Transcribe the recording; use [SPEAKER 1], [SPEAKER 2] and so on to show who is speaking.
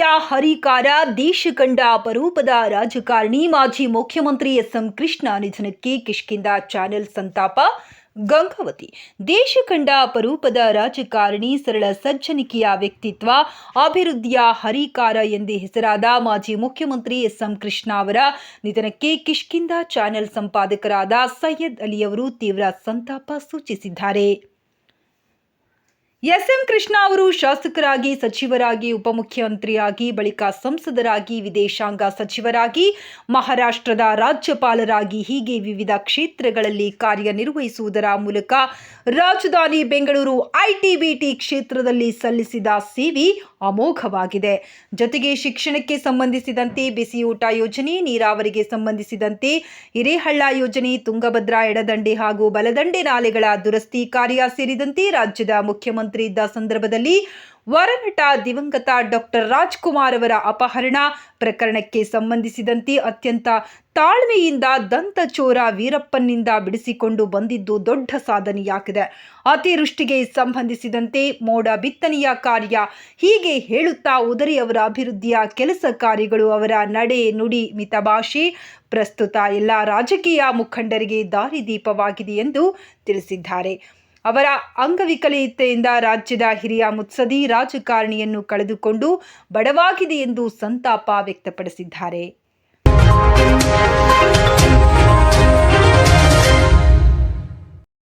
[SPEAKER 1] ಹರಿಕಾರ ದೇಶ ಕಂಡ ಅಪರೂಪದ ರಾಜಕಾರಣಿ ಮಾಜಿ ಮುಖ್ಯಮಂತ್ರಿ ಎಸ್ ಎಂ ಕೃಷ್ಣ ನಿಧನಕ್ಕೆ ಕಿಷ್ಕಿಂದ ಚಾನೆಲ್ ಸಂತಾಪ ಗಂಗಾವತಿ ದೇಶ ಕಂಡ ಅಪರೂಪದ ರಾಜಕಾರಣಿ ಸರಳ ಸಜ್ಜನಿಕೆಯ ವ್ಯಕ್ತಿತ್ವ ಅಭಿವೃದ್ಧಿಯ ಹರಿಕಾರ ಎಂದೇ ಹೆಸರಾದ ಮಾಜಿ ಮುಖ್ಯಮಂತ್ರಿ ಎಸ್ ಎಂ ಕೃಷ್ಣ ಅವರ ನಿಧನಕ್ಕೆ ಕಿಷ್ಕಿಂದ ಚಾನೆಲ್ ಸಂಪಾದಕರಾದ ಸೈಯದ್ ಅಲಿಯವರು ತೀವ್ರ ಸಂತಾಪ ಸೂಚಿಸಿದ್ದಾರೆ ಎಸ್ಎಂ ಕೃಷ್ಣ ಅವರು ಶಾಸಕರಾಗಿ, ಸಚಿವರಾಗಿ, ಉಪಮುಖ್ಯಮಂತ್ರಿಯಾಗಿ, ಬಳಿಕ ಸಂಸದರಾಗಿ, ವಿದೇಶಾಂಗ ಸಚಿವರಾಗಿ, ಮಹಾರಾಷ್ಟ್ರದ ರಾಜ್ಯಪಾಲರಾಗಿ, ಹೀಗೆ ವಿವಿಧ ಕ್ಷೇತ್ರಗಳಲ್ಲಿ ಕಾರ್ಯನಿರ್ವಹಿಸುವುದರ ಮೂಲಕ ರಾಜಧಾನಿ ಬೆಂಗಳೂರು ಐಟಿಬಿಟಿ ಕ್ಷೇತ್ರದಲ್ಲಿ ಸಲ್ಲಿಸಿದ ಸೇವೆ ಅಮೋಘವಾಗಿದೆ. ಜೊತೆಗೆ ಶಿಕ್ಷಣಕ್ಕೆ ಸಂಬಂಧಿಸಿದಂತೆ ಬಿಸಿಯೂಟ ಯೋಜನೆ, ನೀರಾವರಿಗೆ ಸಂಬಂಧಿಸಿದಂತೆ ಹಿರೇಹಳ್ಳ ಯೋಜನೆ, ತುಂಗಭದ್ರಾ ಎಡದಂಡೆ ಹಾಗೂ ಬಲದಂಡೆ ನಾಲೆಗಳ ದುರಸ್ತಿ ಕಾರ್ಯ ಸೇರಿದಂತೆ ರಾಜ್ಯದ ಮುಖ್ಯಮಂತ್ರಿ ಇದ್ದ ಸಂದರ್ಭದಲ್ಲಿ ವರನಟ ದಿವಂಗತ ಡಾಕ್ಟರ್ ರಾಜ್ಕುಮಾರ್ ಅವರ ಅಪಹರಣ ಪ್ರಕರಣಕ್ಕೆ ಸಂಬಂಧಿಸಿದಂತೆ ಅತ್ಯಂತ ತಾಳ್ಮೆಯಿಂದ ದಂತಚೋರ ವೀರಪ್ಪನಿಂದ ಬಿಡಿಸಿಕೊಂಡು ಬಂದಿದ್ದು ದೊಡ್ಡ ಸಾಧನೆಯಾಗಿದೆ. ಅತಿವೃಷ್ಟಿಗೆ ಸಂಬಂಧಿಸಿದಂತೆ ಮೋಡ ಬಿತ್ತನೆಯ ಕಾರ್ಯ ಹೀಗೆ ಹೇಳುತ್ತಾ ಉದರಿ ಅವರ ಅಭಿವೃದ್ಧಿಯ ಕೆಲಸ ಕಾರ್ಯಗಳು ಅವರ ನಡೆ ನುಡಿ ಮಿತಭಾಷೆ ಪ್ರಸ್ತುತ ಎಲ್ಲ ರಾಜಕೀಯ ಮುಖಂಡರಿಗೆ ದಾರಿದೀಪವಾಗಿದೆ ಎಂದು ತಿಳಿಸಿದ್ದಾರೆ. ಅವರ ಅಂಗವಿಕಲತೆಯಿಂದ ರಾಜ್ಯದ ಹಿರಿಯ ಮುತ್ಸದಿ ರಾಜಕಾರಣಿಯನ್ನು ಕಳೆದುಕೊಂಡು ಬಡವಾಗಿದೆ ಎಂದು ಸಂತಾಪ ವ್ಯಕ್ತಪಡಿಸಿದ್ದಾರೆ.